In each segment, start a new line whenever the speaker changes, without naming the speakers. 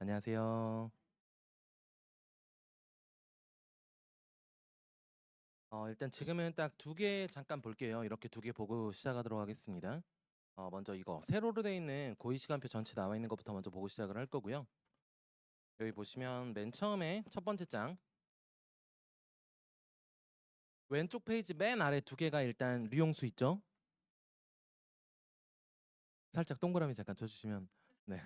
안녕하세요. 어, 일단 지금은 딱 두 개 잠깐 볼게요. 이렇게 두 개 보고 시작하도록 하겠습니다. 어, 먼저 이거 세로로 돼 있는 고의 시간표 전체 나와 있는 것부터 먼저 보고 시작을 할 거고요. 여기 보시면 맨 처음에 첫 번째 장 왼쪽 페이지 맨 아래 두 개가 일단 류용수 있죠? 살짝 동그라미 잠깐 쳐주시면 네.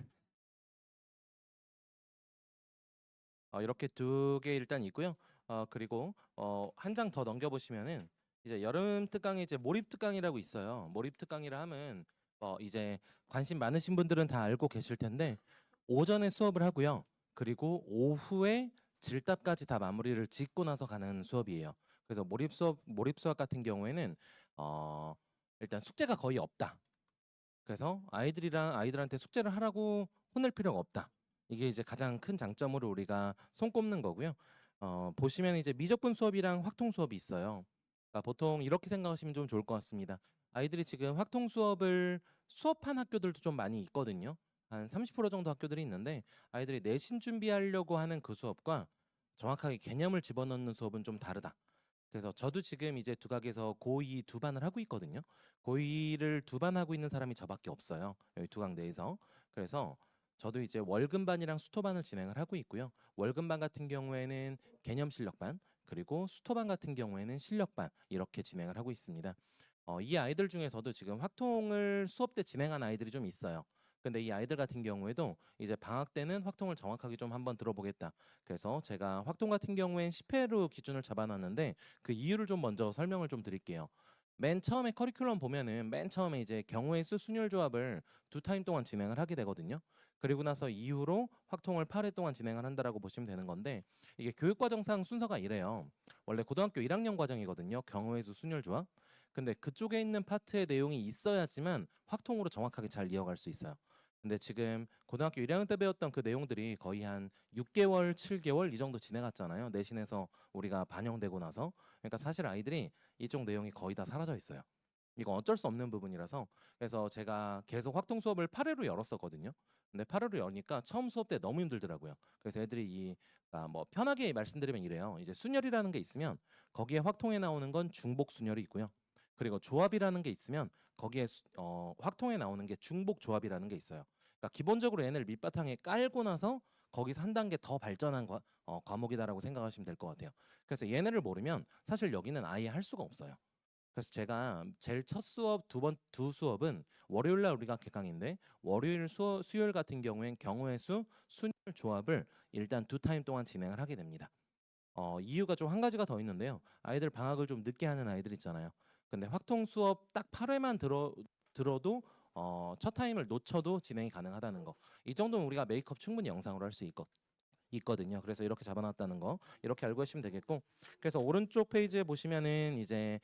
어, 이렇게 두 개 일단 있고요. 어, 그리고 어, 한 장 더 넘겨 보시면은 이제 여름 특강에 이제 몰입 특강이라고 있어요. 몰입 특강이라 하면 어, 이제 관심 많으신 분들은 다 알고 계실 텐데 오전에 수업을 하고요. 그리고 오후에 질답까지 다 마무리를 짓고 나서 가는 수업이에요. 그래서 몰입 수업 몰입 수학 같은 경우에는 어, 일단 숙제가 거의 없다. 그래서 아이들이랑 아이들한테 숙제를 하라고 혼낼 필요가 없다. 이게 이제 가장 큰 장점으로 우리가 손꼽는 거고요. 어, 보시면 이제 미적분 수업이랑 확통 수업이 있어요. 그러니까 보통 이렇게 생각하시면 좀 좋을 것 같습니다. 아이들이 지금 확통 수업을 수업한 학교들도 좀 많이 있거든요. 한 30% 정도 학교들이 있는데 아이들이 내신 준비하려고 하는 그 수업과 정확하게 개념을 집어넣는 수업은 좀 다르다. 그래서 저도 지금 이제 두각에서 고2 두 반을 하고 있거든요. 고2를 두 반 하고 있는 사람이 저밖에 없어요. 여기 두각 내에서. 그래서 저도 이제 월급반이랑 수토반을 진행을 하고 있고요. 월급반 같은 경우에는 개념 실력반, 그리고 수토반 같은 경우에는 실력반 이렇게 진행을 하고 있습니다. 어, 이 아이들 중에서도 지금 확통을 수업 때 진행한 아이들이 좀 있어요. 근데 이 아이들 같은 경우에도 이제 방학 때는 확통을 정확하게 좀 한번 들어보겠다. 그래서 제가 확통 같은 경우엔 10회로 기준을 잡아놨는데 그 이유를 좀 먼저 설명을 좀 드릴게요. 맨 처음에 커리큘럼 보면은 맨 처음에 이제 경우의 수 순열 조합을 두 타임 동안 진행을 하게 되거든요. 그리고 나서 이후로 확통을 8회 동안 진행을 한다라고 보시면 되는 건데 이게 교육 과정상 순서가 이래요. 원래 고등학교 1학년 과정이거든요. 경우의 수 순열 조합. 근데 그쪽에 있는 파트의 내용이 있어야지만 확통으로 정확하게 잘 이어갈 수 있어요. 근데 지금 고등학교 1학년 때 배웠던 그 내용들이 거의 한 6개월, 7개월 이 정도 지나갔잖아요. 내신에서 우리가 반영되고 나서. 그러니까 사실 아이들이 이쪽 내용이 거의 다 사라져 있어요. 이건 어쩔 수 없는 부분이라서 그래서 제가 계속 확통 수업을 8회로 열었었거든요. 근데 8회로 여니까 처음 수업 때 너무 힘들더라고요. 그래서 애들이 이 아, 뭐 편하게 말씀드리면 이래요. 이제 순열이라는 게 있으면 거기에 확통에 나오는 건 중복 순열이 있고요. 그리고 조합이라는 게 있으면 거기에 수- 어, 확통에 나오는 게 중복 조합이라는 게 있어요. 그러니까 기본적으로 얘네를 밑바탕에 깔고 나서 거기서 한 단계 더 발전한 과, 어, 과목이다라고 생각하시면 될 것 같아요. 그래서 얘네를 모르면 사실 여기는 아예 할 수가 없어요. 그래서 제가 제일 첫 수업 두 번 두 수업은 월요일 날 우리가 개강인데 월요일 수 수요일 같은 경우엔 경우의 수 순열 조합을 일단 두 타임 동안 진행을 하게 됩니다. 어, 이유가 좀 한 가지가 더 있는데요. 아이들 방학을 좀 늦게 하는 아이들 있잖아요. 근데 확통 수업 딱 8회만 들어 들어도 어, 첫 타임을 놓쳐도 진행이 가능하다는 거. 이 정도면 우리가 메이크업 충분히 영상으로 할 수 있거, 있거든요. 그래서 이렇게 잡아놨다는 거 이렇게 알고 계시면 되겠고. 그래서 오른쪽 페이지에 보시면은 이제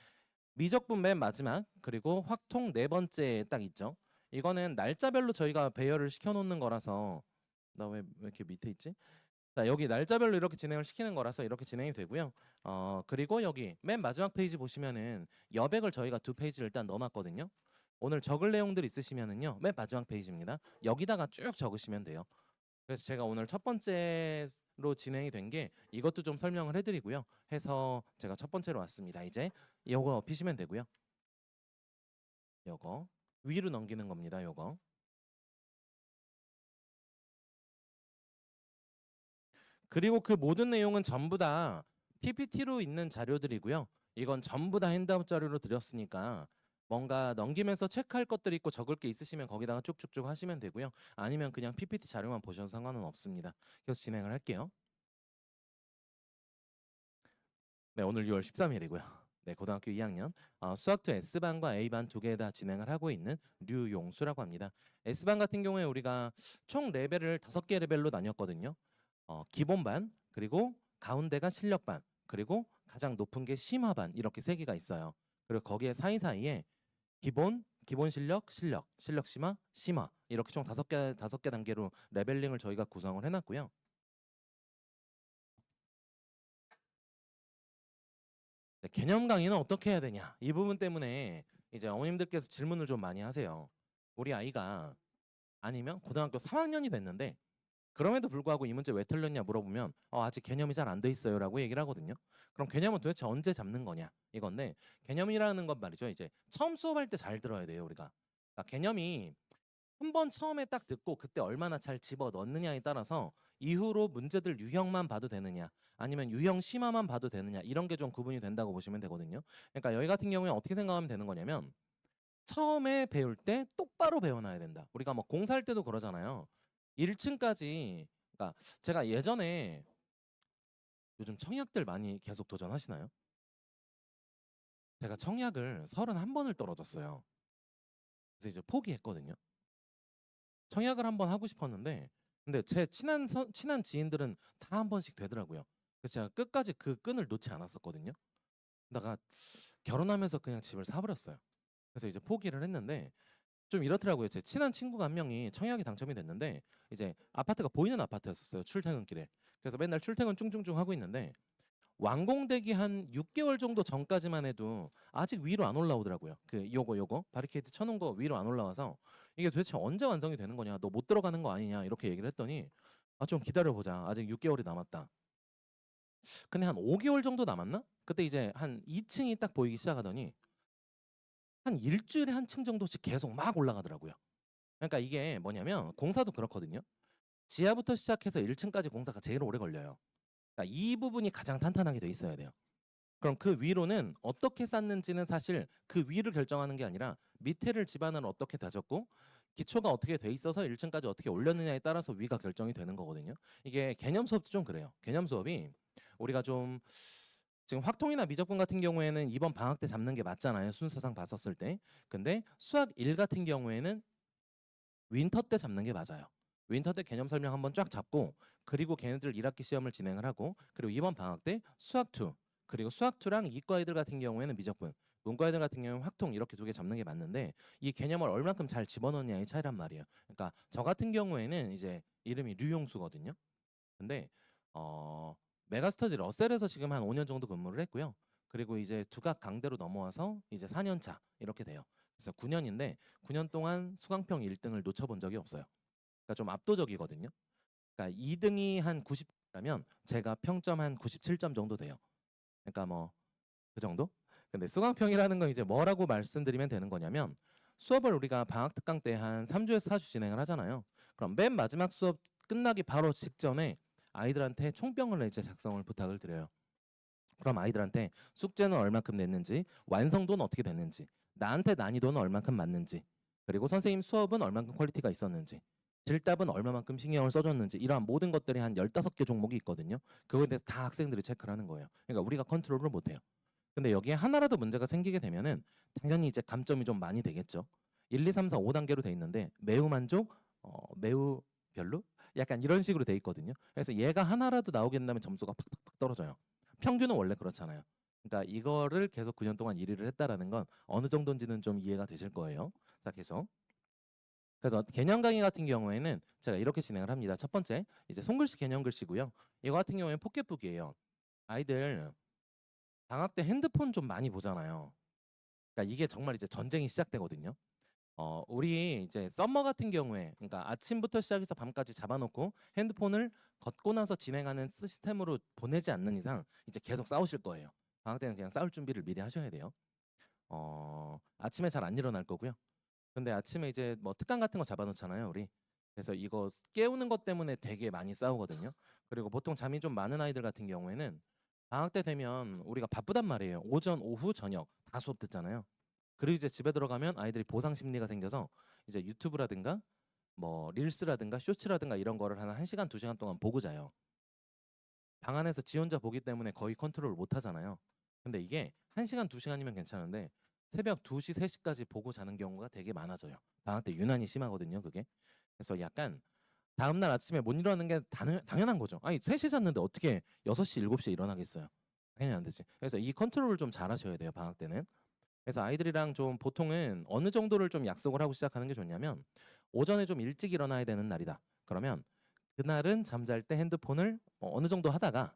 미적분 맨 마지막 그리고 확통 네 번째 딱 있죠. 이거는 날짜별로 저희가 배열을 시켜놓는 거라서 나왜왜 이렇게 밑에 있지? 자 여기 날짜별로 이렇게 진행을 시키는 거라서 이렇게 진행이 되고요. 어 그리고 여기 맨 마지막 페이지 보시면은 여백을 저희가 두 페이지를 일단 넣어놨거든요. 오늘 적을 내용들 있으시면은요 맨 마지막 페이지입니다. 여기다가 쭉 적으시면 돼요. 그래서 제가 오늘 첫 번째로 진행이 된 게 이것도 좀 설명을 해드리고요. 해서 제가 첫 번째로 왔습니다. 이제 요거 피시면 되고요. 요거 위로 넘기는 겁니다. 요거. 그리고 그 모든 내용은 전부 다 PPT로 있는 자료들이고요. 이건 전부 다 핸드아웃 자료로 드렸으니까 뭔가 넘기면서 체크할 것들이 있고 적을 게 있으시면 거기다가 쭉쭉쭉 하시면 되고요. 아니면 그냥 PPT 자료만 보셔도 상관은 없습니다. 계속 진행을 할게요. 네, 오늘 6월 13일이고요. 네, 고등학교 2학년 어, 수학투 S반과 A반 두 개 다 진행을 하고 있는 류용수라고 합니다. S반 같은 경우에 우리가 총 레벨을 다섯 개 레벨로 나뉘었거든요. 어, 기본반, 그리고 가운데가 실력반, 그리고 가장 높은 게 심화반 이렇게 세 개가 있어요. 그리고 거기에 사이사이에 기본, 기본 실력, 실력, 실력 심화, 심화 이렇게 총 다섯 개 다섯 개 단계로 레벨링을 저희가 구성을 해놨고요. 네, 개념 강의는 어떻게 해야 되냐 이 부분 때문에 이제 어머님들께서 질문을 좀 많이 하세요. 우리 아이가 아니면 고등학교 3학년이 됐는데 그럼에도 불구하고 이 문제 왜 틀렸냐 물어보면 어, 아직 개념이 잘 안 돼 있어요라고 얘기를 하거든요. 그럼 개념은 도대체 언제 잡는 거냐 이건데 개념이라는 건 말이죠. 이제 처음 수업할 때 잘 들어야 돼요 우리가. 그러니까 개념이 한 번 처음에 딱 듣고 그때 얼마나 잘 집어 넣느냐에 따라서 이후로 문제들 유형만 봐도 되느냐 아니면 유형 심화만 봐도 되느냐 이런 게 좀 구분이 된다고 보시면 되거든요. 그러니까 여기 같은 경우에 어떻게 생각하면 되는 거냐면 처음에 배울 때 똑바로 배워놔야 된다. 우리가 뭐 공사할 때도 그러잖아요. 1층까지 그러니까 제가 예전에 요즘 청약들 많이 계속 도전하시나요? 제가 청약을 31번을 떨어졌어요. 그래서 이제 포기했거든요. 청약을 한번 하고 싶었는데 근데 제 친한 선- 친한 지인들은 다 한 번씩 되더라고요. 그래서 제가 끝까지 그 끈을 놓지 않았었거든요. 다가 결혼하면서 그냥 집을 사버렸어요. 그래서 이제 포기를 했는데 좀 이렇더라고요. 제 친한 친구가 한 명이 청약이 당첨이 됐는데 이제 아파트가 보이는 아파트였었어요. 출퇴근길에. 그래서 맨날 출퇴근 쭝쭝쭝 하고 있는데 완공되기 한 6개월 정도 전까지만 해도 아직 위로 안 올라오더라고요. 그 요거 요거 바리케이트 쳐놓은 거 위로 안 올라와서 이게 도대체 언제 완성이 되는 거냐? 너 못 들어가는 거 아니냐? 이렇게 얘기를 했더니 아 좀 기다려 보자. 아직 6개월이 남았다. 근데 한 5개월 정도 남았나? 그때 이제 한 2층이 딱 보이기 시작하더니 한 일주일에 한 층 정도씩 계속 막 올라가더라고요. 그러니까 이게 뭐냐면 공사도 그렇거든요. 지하부터 시작해서 1층까지 공사가 제일 오래 걸려요. 그러니까 이 부분이 가장 탄탄하게 돼 있어야 돼요. 그럼 그 위로는 어떻게 쌓는지는 사실 그 위를 결정하는 게 아니라 밑에를 집안을 어떻게 다졌고 기초가 어떻게 돼 있어서 1층까지 어떻게 올렸느냐에 따라서 위가 결정이 되는 거거든요. 이게 개념 수업도 좀 그래요. 개념 수업이 우리가 좀 지금 확통이나 미적분 같은 경우에는 이번 방학 때 잡는 게 맞잖아요. 순서상 봤었을 때. 근데 수학 1 같은 경우에는 윈터 때 잡는 게 맞아요. 윈터 때 개념 설명 한번 쫙 잡고 그리고 걔네들 1학기 시험을 진행을 하고 그리고 이번 방학 때 수학 2 그리고 수학 2랑 이과 애들 같은 경우에는 미적분 문과 애들 같은 경우는 확통 이렇게 두 개 잡는 게 맞는데 이 개념을 얼만큼 잘 집어넣느냐의 차이란 말이에요. 그러니까 저 같은 경우에는 이제 이름이 류용수거든요. 근데 어 메가스터디 러셀에서 지금 한 5년 정도 근무를 했고요. 그리고 이제 두각 강대로 넘어와서 이제 4년 차 이렇게 돼요. 그래서 9년인데 9년 동안 수강평 1등을 놓쳐본 적이 없어요. 그러니까 좀 압도적이거든요. 그러니까 2등이 한 90이라면 제가 평점 한 97점 정도 돼요. 그러니까 뭐 그 정도? 근데 수강평이라는 건 이제 뭐라고 말씀드리면 되는 거냐면 수업을 우리가 방학 특강 때 한 3주에서 4주 진행을 하잖아요. 그럼 맨 마지막 수업 끝나기 바로 직전에 아이들한테 총평을 이제 작성을 부탁을 드려요. 그럼 아이들한테 숙제는 얼마큼 냈는지, 완성도는 어떻게 됐는지, 나한테 난이도는 얼마큼 맞는지, 그리고 선생님 수업은 얼마큼 퀄리티가 있었는지, 질답은 얼마만큼 신경을 써줬는지 이러한 모든 것들이 한 15개 종목이 있거든요. 그거에 대해서 다 학생들이 체크를 하는 거예요. 그러니까 우리가 컨트롤을 못 해요. 근데 여기에 하나라도 문제가 생기게 되면은 당연히 이제 감점이 좀 많이 되겠죠. 1, 2, 3, 4, 5단계로 돼 있는데 매우 만족, 어, 매우 별로? 약간 이런 식으로 돼 있거든요. 그래서 얘가 하나라도 나오게 된다면 점수가 팍팍팍 떨어져요. 평균은 원래 그렇잖아요. 그러니까 이거를 계속 9년 동안 1위를 했다라는 건 어느 정도인지는 좀 이해가 되실 거예요. 자, 계속. 그래서 개념 강의 같은 경우에는 제가 이렇게 진행을 합니다. 첫 번째, 이제 손글씨 개념 글씨고요. 이거 같은 경우에는 포켓북이에요. 아이들 방학 때 핸드폰 좀 많이 보잖아요. 그러니까 이게 정말 이제 전쟁이 시작되거든요. 어, 우리 이제 썸머 같은 경우에 그러니까 아침부터 시작해서 밤까지 잡아놓고 핸드폰을 걷고 나서 진행하는 시스템으로 보내지 않는 이상 이제 계속 싸우실 거예요. 방학 때는 그냥 싸울 준비를 미리 하셔야 돼요. 어, 아침에 잘 안 일어날 거고요. 근데 아침에 이제 뭐 특강 같은 거 잡아놓잖아요, 우리. 그래서 이거 깨우는 것 때문에 되게 많이 싸우거든요. 그리고 보통 잠이 좀 많은 아이들 같은 경우에는 방학 때 되면 우리가 바쁘단 말이에요. 오전, 오후, 저녁 다 수업 듣잖아요. 그리고 이제 집에 들어가면 아이들이 보상 심리가 생겨서 이제 유튜브라든가 뭐 릴스라든가 쇼츠라든가 이런 거를 한 1시간, 2시간 동안 보고 자요. 방 안에서 지 혼자 보기 때문에 거의 컨트롤을 못 하잖아요. 근데 이게 1시간, 2시간이면 괜찮은데 새벽 2시, 3시까지 보고 자는 경우가 되게 많아져요. 방학 때 유난히 심하거든요, 그게. 그래서 약간 다음 날 아침에 못 일어나는 게 당연, 당연한 거죠. 아니, 3시에 잤는데 어떻게 6시, 7시에 일어나겠어요? 당연히 안 되지. 그래서 이 컨트롤을 좀 잘 하셔야 돼요, 방학 때는. 그래서 아이들이랑 좀 보통은 어느 정도를 좀 약속을 하고 시작하는 게 좋냐면 오전에 좀 일찍 일어나야 되는 날이다. 그러면 그날은 잠잘 때 핸드폰을 뭐 어느 정도 하다가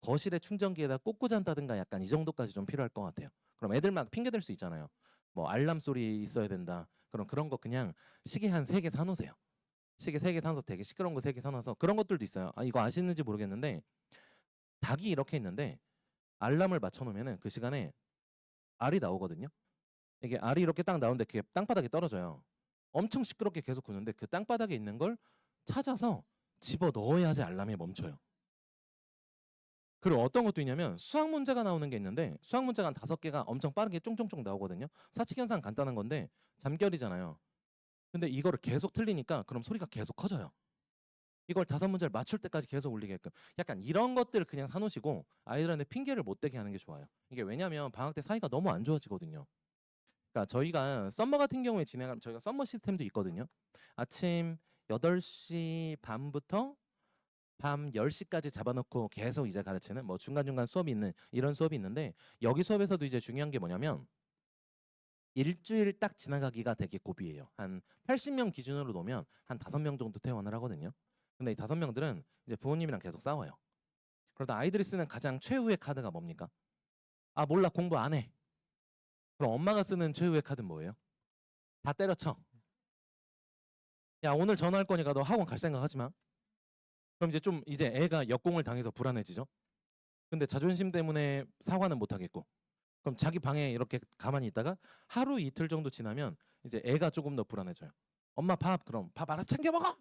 거실에 충전기에다 꽂고 잔다든가 약간 이 정도까지 좀 필요할 것 같아요. 그럼 애들 막 핑계 댈 수 있잖아요. 뭐 알람 소리 있어야 된다. 그럼 그런 거 그냥 시계 한 세 개 사놓으세요. 시계 세 개 사서 되게 시끄러운 거 세 개 사놔서 그런 것들도 있어요. 아 이거 아시는지 모르겠는데 닭이 이렇게 있는데 알람을 맞춰놓으면은 그 시간에 알이 나오거든요. 이게 알이 이렇게 딱 나오는데 그게 땅바닥에 떨어져요. 엄청 시끄럽게 계속 구는데 그 땅바닥에 있는 걸 찾아서 집어 넣어야지 알람이 멈춰요. 그리고 어떤 것도 있냐면 수학 문제가 나오는 게 있는데 수학 문제가 한 다섯 개가 엄청 빠르게 쫑쫑쫑 나오거든요. 사칙 현상 간단한 건데 잠결이잖아요. 근데 이거를 계속 틀리니까 그럼 소리가 계속 커져요. 이걸 다섯 문제를 맞출 때까지 계속 울리게끔 약간 이런 것들을 그냥 사놓으시고 아이들한테 핑계를 못 대게 하는 게 좋아요. 이게 왜냐면 방학 때 사이가 너무 안 좋아지거든요. 그러니까 저희가 썸머 같은 경우에 진행하면 저희가 썸머 시스템도 있거든요. 아침 8시 반부터 밤 10시까지 잡아놓고 계속 이제 가르치는 뭐 중간중간 수업이 있는 이런 수업이 있는데 여기 수업에서도 이제 중요한 게 뭐냐면 일주일 딱 지나가기가 되게 고비예요. 한 80명 기준으로 놓으면 한 5명 정도 퇴원을 하거든요. 근데 이 5명들은 이제 부모님이랑 계속 싸워요. 그러다 아이들이 쓰는 가장 최후의 카드가 뭡니까? 아 몰라 공부 안 해. 그럼 엄마가 쓰는 최후의 카드는 뭐예요? 다 때려쳐. 야 오늘 전화할 거니까 너 학원 갈 생각 하지 마. 그럼 이제 좀 이제 애가 역공을 당해서 불안해지죠. 근데 자존심 때문에 사과는 못 하겠고. 그럼 자기 방에 이렇게 가만히 있다가 하루 이틀 정도 지나면 이제 애가 조금 더 불안해져요. 엄마 밥 그럼 밥 알아서 챙겨 먹어.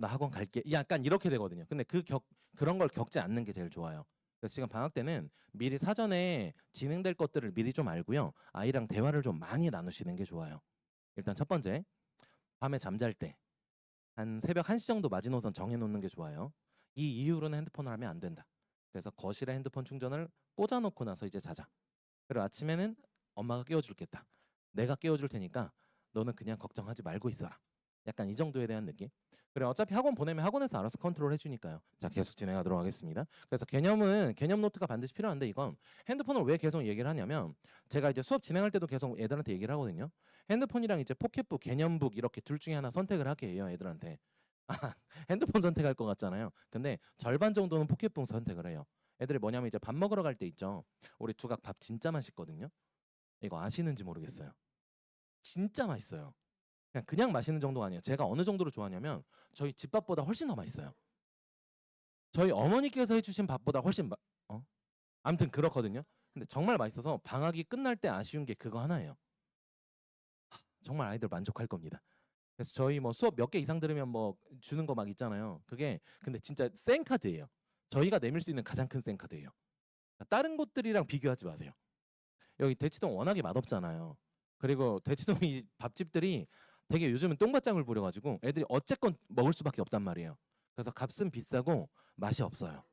나 학원 갈게. 약간 이렇게 되거든요. 근데 그격 그런 걸 겪지 않는 게 제일 좋아요. 그래서 지금 방학 때는 미리 사전에 진행될 것들을 미리 좀 알고요. 아이랑 대화를 좀 많이 나누시는 게 좋아요. 일단 첫 번째, 밤에 잠잘 때 한 새벽 1시 정도 마지노선 정해 놓는 게 좋아요. 이 이후로는 핸드폰을 하면 안 된다. 그래서 거실에 핸드폰 충전을 꽂아 놓고 나서 이제 자자. 그리고 아침에는 엄마가 깨워 줄겠다. 내가 깨워 줄 테니까 너는 그냥 걱정하지 말고 있어라. 약간 이 정도에 대한 느낌. 그래 어차피 학원 보내면 학원에서 알아서 컨트롤 해주니까요. 자 계속 진행하도록 하겠습니다. 그래서 개념은 개념 노트가 반드시 필요한데 이건 핸드폰을 왜 계속 얘기를 하냐면 제가 이제 수업 진행할 때도 계속 애들한테 얘기를 하거든요. 핸드폰이랑 이제 포켓북, 개념북 이렇게 둘 중에 하나 선택을 하게 해요 애들한테. 아, 핸드폰 선택할 것 같잖아요. 근데 절반 정도는 포켓북 선택을 해요. 애들이 뭐냐면 이제 밥 먹으러 갈 때 있죠. 우리 두각 밥 진짜 맛있거든요. 이거 아시는지 모르겠어요. 진짜 맛있어요. 그냥 그냥 마시는 정도가 아니에요. 제가 어느 정도로 좋아하냐면 저희 집밥보다 훨씬 더 맛있어요. 저희 어머니께서 해주신 밥보다 훨씬 마, 어? 아무튼 그렇거든요. 근데 정말 맛있어서 방학이 끝날 때 아쉬운 게 그거 하나예요. 하, 정말 아이들 만족할 겁니다. 그래서 저희 뭐 수업 몇 개 이상 들으면 뭐 주는 거 막 있잖아요. 그게 근데 진짜 센 카드예요. 저희가 내밀 수 있는 가장 큰 센 카드예요. 다른 곳들이랑 비교하지 마세요. 여기 대치동 워낙에 맛없잖아요. 그리고 대치동 이 밥집들이 되게 요즘은 똥바짱을 부려가지고 애들이 어쨌건 먹을 수밖에 없단 말이에요. 그래서 값은 비싸고 맛이 없어요.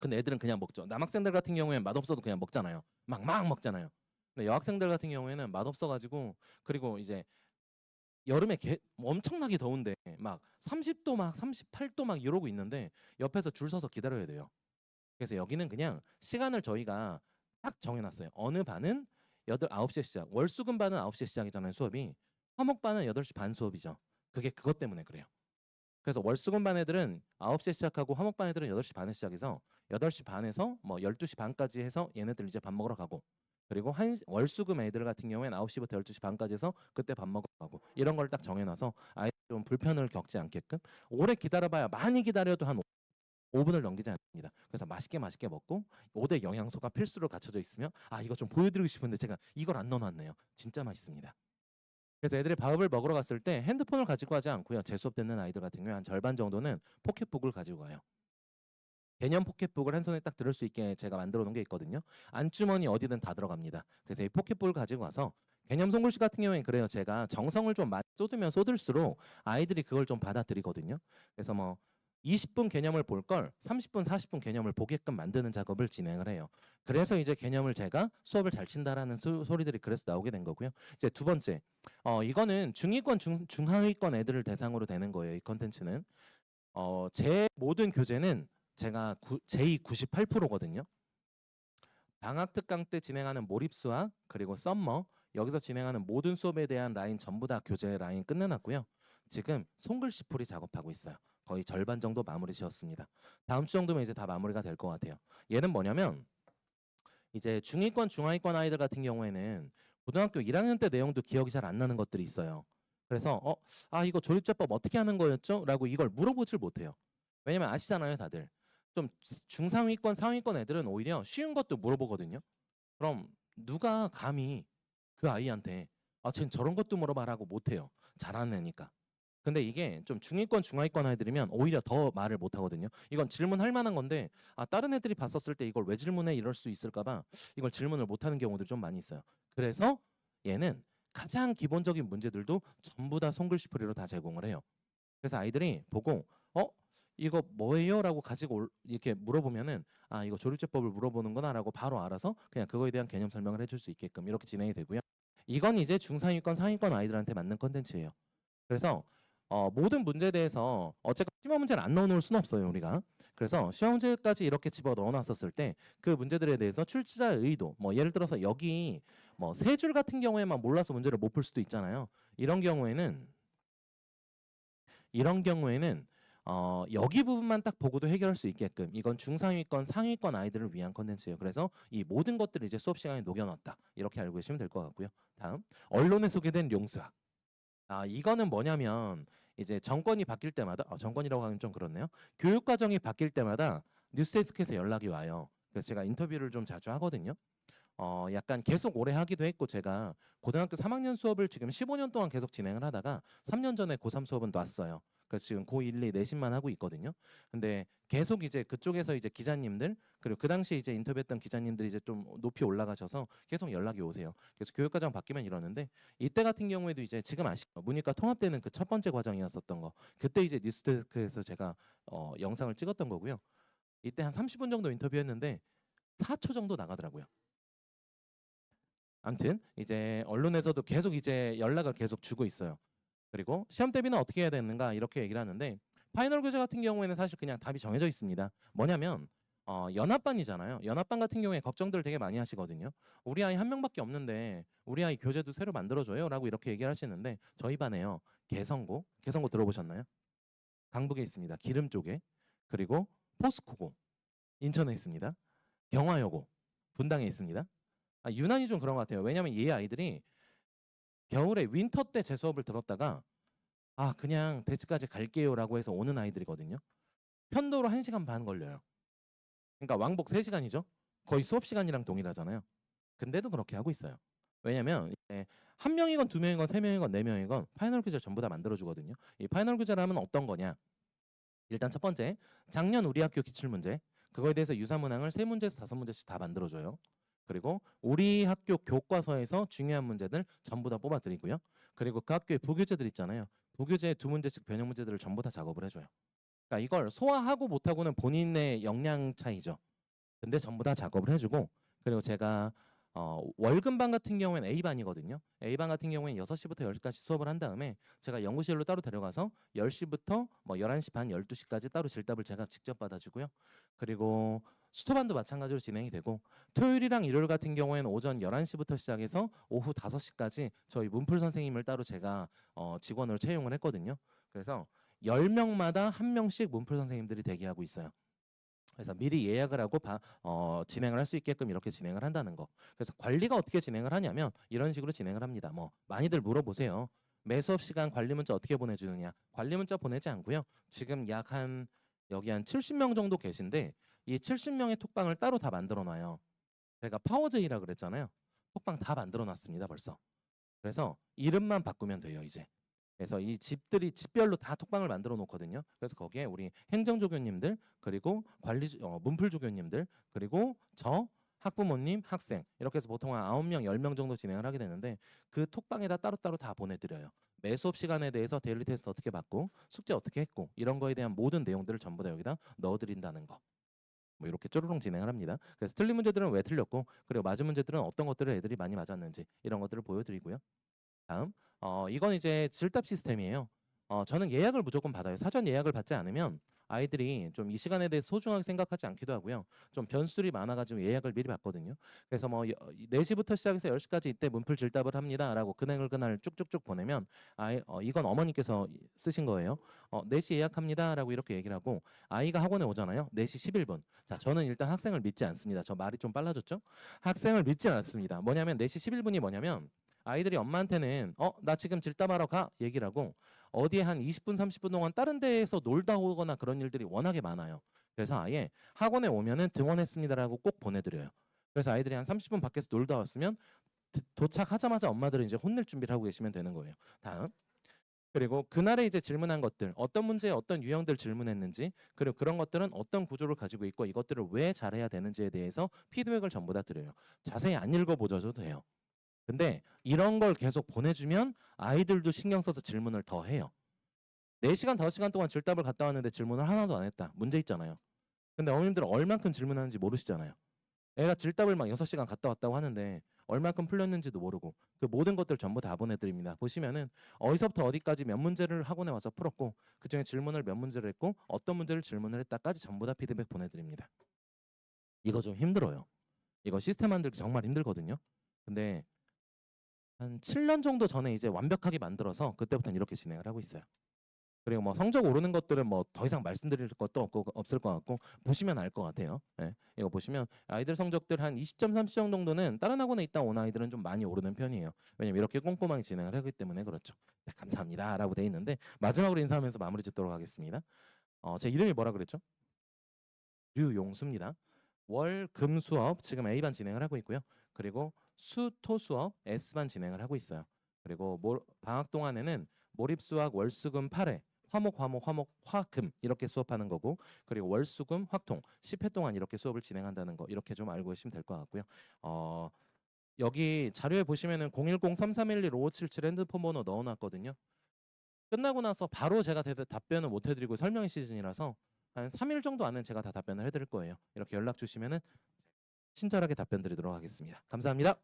근데 애들은 그냥 먹죠. 남학생들 같은 경우에는 맛없어도 그냥 먹잖아요. 막 막 먹잖아요. 근데 여학생들 같은 경우에는 맛없어가지고 그리고 이제 여름에 개, 엄청나게 더운데 막 30도 막 38도 막 이러고 있는데 옆에서 줄 서서 기다려야 돼요. 그래서 여기는 그냥 시간을 저희가 딱 정해놨어요. 어느 반은 8, 9시에 시작. 월수금 반은 9시에 시작이잖아요, 수업이. 화목 반은 8시 반 수업이죠. 그게 그것 때문에 그래요. 그래서 월수금 반 애들은 9시에 시작하고 화목 반 애들은 8시 반에 시작해서 8시 반에서 뭐 12시 반까지 해서 얘네들 이제 밥 먹으러 가고 그리고 한 월수금 애들 같은 경우에는 9시부터 12시 반까지 해서 그때 밥 먹으러 가고 이런 걸 딱 정해놔서 아이 좀 불편을 겪지 않게끔 오래 기다려봐야 많이 기다려도 한 5분을 넘기지 않습니다. 그래서 맛있게 맛있게 먹고 5대 영양소가 필수로 갖춰져 있으며 아 이거 좀 보여드리고 싶은데 제가 이걸 안 넣어놨네요. 진짜 맛있습니다. 그래서 애들이 밥을 먹으러 갔을 때 핸드폰을 가지고 가지 않고요. 재 수업 듣는 아이들 같은 경우에 한 절반 정도는 포켓북을 가지고 가요. 개념 포켓북을 한 손에 딱 들을 수 있게 제가 만들어 놓은 게 있거든요. 안주머니 어디든 다 들어갑니다. 그래서 이 포켓북을 가지고 가서 개념 송글씨 같은 경우에는 그래요. 제가 정성을 좀 쏟으면 쏟을수록 아이들이 그걸 좀 받아들이거든요. 그래서 뭐 20분 개념을 볼 걸 30분, 40분 개념을 보게끔 만드는 작업을 진행을 해요. 그래서 이제 개념을 제가 수업을 잘 친다라는 소, 소리들이 그래서 나오게 된 거고요. 이제 두 번째, 어 이거는 중위권, 중, 중하위권 애들을 대상으로 되는 거예요. 이 컨텐츠는 어, 제 모든 교재는 제가 구, 제2 98%거든요. 방학 특강 때 진행하는 몰입 수학 그리고 썸머 여기서 진행하는 모든 수업에 대한 라인 전부 다 교재 라인 끝내놨고요. 지금 손글씨 풀이 작업하고 있어요. 거의 절반 정도 마무리 지었습니다. 다음 주 정도면 이제 다 마무리가 될 것 같아요. 얘는 뭐냐면 이제 중위권, 중하위권 아이들 같은 경우에는 고등학교 1학년 때 내용도 기억이 잘 안 나는 것들이 있어요. 그래서 어, 아 이거 조립제법 어떻게 하는 거였죠? 라고 이걸 물어보질 못해요. 왜냐면 아시잖아요, 다들. 좀 중상위권, 상위권 애들은 오히려 쉬운 것도 물어보거든요. 그럼 누가 감히 그 아이한테 아, 쟨 저런 것도 물어봐라고 못해요. 잘하는 애니까. 근데 이게 좀 중위권, 중하위권 아이들이면 오히려 더 말을 못 하거든요. 이건 질문할 만한 건데 아, 다른 애들이 봤었을 때 이걸 왜 질문해 이럴 수 있을까봐 이걸 질문을 못 하는 경우들이 좀 많이 있어요. 그래서 얘는 가장 기본적인 문제들도 전부 다 송글씨풀이로 다 제공을 해요. 그래서 아이들이 보고 어 이거 뭐예요?라고 가지고 올- 이렇게 물어보면은 아 이거 조립제법을 물어보는구나라고 바로 알아서 그냥 그거에 대한 개념 설명을 해줄 수 있게끔 이렇게 진행이 되고요. 이건 이제 중상위권, 상위권 아이들한테 맞는 컨텐츠예요. 그래서 어, 모든 문제에 대해서 어쨌든 시험 문제를 안 넣어놓을 수는 없어요 우리가. 그래서 시험 문제까지 이렇게 집어 넣어놨었을 때 그 문제들에 대해서 출제자의 의도, 뭐 예를 들어서 여기 뭐 세 줄 같은 경우에만 몰라서 문제를 못 풀 수도 있잖아요. 이런 경우에는 이런 경우에는 어, 여기 부분만 딱 보고도 해결할 수 있게끔 이건 중상위권, 상위권 아이들을 위한 컨텐츠예요. 그래서 이 모든 것들을 이제 수업 시간에 녹여놨다 이렇게 알고 계시면 될 것 같고요. 다음 언론에 소개된 용수학. 아 이거는 뭐냐면 이제 정권이 바뀔 때마다 어, 정권이라고 하면 좀 그렇네요. 교육 과정이 바뀔 때마다 뉴스데스크에서 연락이 와요. 그래서 제가 인터뷰를 좀 자주 하거든요. 어 약간 계속 오래 하기도 했고 제가 고등학교 3학년 수업을 지금 15년 동안 계속 진행을 하다가 3년 전에 고3 수업은 놨어요. 그래서 지금 고1, 2 내신만 하고 있거든요. 근데 계속 이제 그쪽에서 이제 기자님들 그리고 그 당시에 이제 인터뷰했던 기자님들이 이제 좀 높이 올라가셔서 계속 연락이 오세요. 그래서 교육과정 바뀌면 이러는데 이때 같은 경우에도 이제 지금 아시죠? 문이과 통합되는 그 첫 번째 과정이었었던 거. 그때 이제 뉴스데스크에서 제가 어, 영상을 찍었던 거고요. 이때 한 30분 정도 인터뷰했는데 4초 정도 나가더라고요. 아무튼 이제 언론에서도 계속 이제 연락을 계속 주고 있어요. 그리고 시험 대비는 어떻게 해야 되는가 이렇게 얘기를 하는데 파이널 교재 같은 경우에는 사실 그냥 답이 정해져 있습니다. 뭐냐면 어, 연합반이잖아요. 연합반 같은 경우에 걱정들 되게 많이 하시거든요. 우리 아이 한 명밖에 없는데 우리 아이 교재도 새로 만들어줘요라고 이렇게 얘기를 하시는데 저희 반에요. 개성고, 개성고 들어보셨나요? 강북에 있습니다. 기름 쪽에 그리고 포스코고 인천에 있습니다. 경화여고 분당에 있습니다. 아, 유난히 좀 그런 것 같아요. 왜냐하면 얘 아이들이 겨울에 윈터 때 제 수업을 들었다가 아 그냥 대치까지 갈게요라고 해서 오는 아이들이거든요. 편도로 1시간 반 걸려요. 그러니까 왕복 3시간이죠. 거의 수업 시간이랑 동일하잖아요. 근데도 그렇게 하고 있어요. 왜냐면 이제 한 명이건 두 명이건 세 명이건 네 명이건 파이널 교재 전부 다 만들어 주거든요. 이 파이널 교재라면 어떤 거냐? 일단 첫 번째, 작년 우리 학교 기출 문제. 그거에 대해서 유사 문항을 세 문제에서 다섯 문제씩 다 만들어 줘요. 그리고 우리 학교 교과서에서 중요한 문제들 전부 다 뽑아 드리고요. 그리고 그 학교에 부교재들 있잖아요. 부교재 두 문제씩 변형 문제들을 전부 다 작업을 해 줘요. 그러니까 이걸 소화하고 못 하고는 본인의 역량 차이죠. 근데 전부 다 작업을 해 주고 그리고 제가 어, 월급반 같은 경우에는 A반이거든요. A반 같은 경우에는 6시부터 10시까지 수업을 한 다음에 제가 연구실로 따로 데려가서 10시부터 뭐 11시 반, 12시까지 따로 질답을 제가 직접 받아주고요. 그리고 수토반도 마찬가지로 진행이 되고 토요일이랑 일요일 같은 경우에는 오전 11시부터 시작해서 오후 5시까지 저희 문풀 선생님을 따로 제가 어, 직원으로 채용을 했거든요. 그래서 10명마다 한 명씩 문풀 선생님들이 대기하고 있어요. 그래서 미리 예약을 하고 바- 어, 진행을 할 수 있게끔 이렇게 진행을 한다는 거. 그래서 관리가 어떻게 진행을 하냐면 이런 식으로 진행을 합니다. 뭐 많이들 물어보세요. 매 수업 시간 관리 문자 어떻게 보내주느냐? 관리 문자 보내지 않고요. 지금 약 한 여기 한 70명 정도 계신데 이 70명의 톡방을 따로 다 만들어 놔요. 제가 파워제이라 그랬잖아요. 톡방 다 만들어 놨습니다, 벌써. 그래서 이름만 바꾸면 돼요, 이제. 그래서 이 집들이 집별로 다 톡방을 만들어 놓거든요. 그래서 거기에 우리 행정조교님들 그리고 관리 어, 문풀조교님들 그리고 저 학부모님, 학생 이렇게 해서 보통 한 아홉 명, 열명 정도 진행을 하게 되는데 그 톡방에다 따로따로 다 보내드려요. 매 수업 시간에 대해서 데일리 테스트 어떻게 받고 숙제 어떻게 했고 이런 거에 대한 모든 내용들을 전부 다 여기다 넣어드린다는 거. 뭐 이렇게 쪼르륵 진행을 합니다. 그래서 틀린 문제들은 왜 틀렸고 그리고 맞은 문제들은 어떤 것들을 애들이 많이 맞았는지 이런 것들을 보여드리고요. 다음 어 이건 이제 질답 시스템이에요. 어 저는 예약을 무조건 받아요. 사전 예약을 받지 않으면 아이들이 좀 이 시간에 대해 소중하게 생각하지 않기도 하고요. 좀 변수들이 많아가지고 예약을 미리 받거든요. 그래서 뭐 4시부터 시작해서 10시까지 이때 문풀 질답을 합니다라고 근행을 그날 쭉쭉쭉 보내면 아이 어, 이건 어머니께서 쓰신 거예요. 어, 4시 예약합니다라고 이렇게 얘기를 하고 아이가 학원에 오잖아요. 4시 11분. 자, 저는 일단 학생을 믿지 않습니다. 저 말이 좀 빨라졌죠? 학생을 믿지 않습니다. 뭐냐면 4시 11분이 뭐냐면 아이들이 엄마한테는 어 나 지금 질담하러 가 얘기를 하고 어디에 한 20분 30분 동안 다른 데에서 놀다 오거나 그런 일들이 워낙에 많아요. 그래서 아예 학원에 오면은 등원했습니다라고 꼭 보내드려요. 그래서 아이들이 한 30분 밖에서 놀다 왔으면 드- 도착하자마자 엄마들은 이제 혼낼 준비를 하고 계시면 되는 거예요. 다음. 그리고 그날에 이제 질문한 것들, 어떤 문제에 어떤 유형들 질문했는지, 그리고 그런 것들은 어떤 구조를 가지고 있고 이것들을 왜 잘해야 되는지에 대해서 피드백을 전부 다 드려요. 자세히 안 읽어보셔도 돼요. 근데 이런 걸 계속 보내주면 아이들도 신경 써서 질문을 더 해요. 4시간, 5시간 동안 질답을 갔다 왔는데 질문을 하나도 안 했다. 문제 있잖아요. 근데 어머님들은 얼만큼 질문하는지 모르시잖아요. 애가 질답을 막 6시간 갔다 왔다고 하는데 얼만큼 풀렸는지도 모르고 그 모든 것들 전부 다 보내드립니다. 보시면은 어디서부터 어디까지 몇 문제를 학원에 와서 풀었고 그중에 질문을 몇 문제를 했고 어떤 문제를 질문을 했다까지 전부 다 피드백 보내드립니다. 이거 좀 힘들어요. 이거 시스템 만들기 정말 힘들거든요. 근데 한 7년 정도 전에 이제 완벽하게 만들어서 그때부터는 이렇게 진행을 하고 있어요. 그리고 뭐 성적 오르는 것들은 뭐 더 이상 말씀드릴 것도 없고 없을 것 같고 보시면 알 것 같아요. 예. 이거 보시면 아이들 성적들 한 20점, 30점 정도는 다른 학원에 있다 온 아이들은 좀 많이 오르는 편이에요. 왜냐면 이렇게 꼼꼼하게 진행을 하기 때문에 그렇죠. 네, 감사합니다라고 돼 있는데 마지막으로 인사하면서 마무리 짓도록 하겠습니다. 어, 제 이름이 뭐라 그랬죠? 류용수입니다. 월, 금 수업 지금 A반 진행을 하고 있고요. 그리고 수, 토 수업 S반 진행을 하고 있어요. 그리고 모, 방학 동안에는 몰입 수학 월수금 8회 화목 화목 화목 화금 이렇게 수업하는 거고 그리고 월수금 화통 10회 동안 이렇게 수업을 진행한다는 거 이렇게 좀 알고 계시면 될 것 같고요. 어, 여기 자료에 보시면은 010-3311-5577 핸드폰 번호 넣어놨거든요. 끝나고 나서 바로 제가 대, 답변을 못 해드리고 설명의 시즌이라서 한 3일 정도 안에 제가 다 답변을 해드릴 거예요. 이렇게 연락 주시면은 친절하게 답변 드리도록 하겠습니다. 감사합니다.